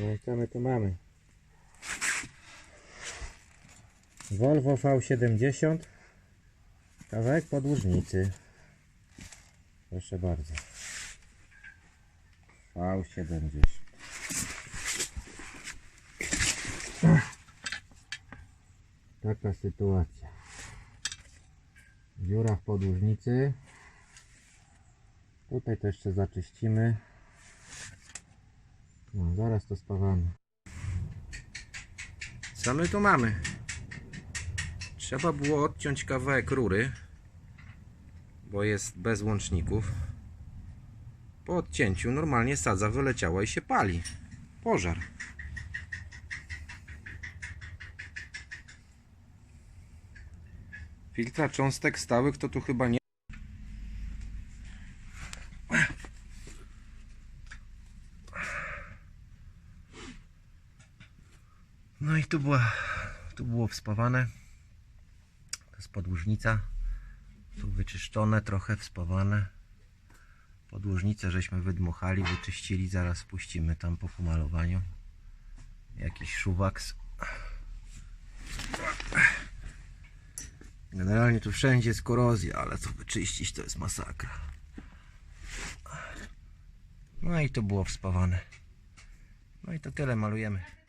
No i co my tu mamy? Volvo V70. Kawałek podłużnicy. Proszę bardzo. V70. Taka sytuacja. Dziura w podłużnicy. Tutaj to jeszcze zaczyścimy no, zaraz to spawamy. Co my tu mamy? Trzeba było odciąć kawałek rury, bo jest bez łączników. Po odcięciu normalnie sadza wyleciała i się pali. Pożar. Filtra cząstek stałych to tu chyba nie. No i tu była, tu było wspawane. To jest podłużnica. Tu wyczyszczone, trochę wspawane. Podłużnicę żeśmy wydmuchali, wyczyścili. Zaraz puścimy tam po pomalowaniu. Jakiś szuwaks. Generalnie tu wszędzie jest korozja, ale to wyczyścić to jest masakra. No i to było wspawane. No i to tyle malujemy.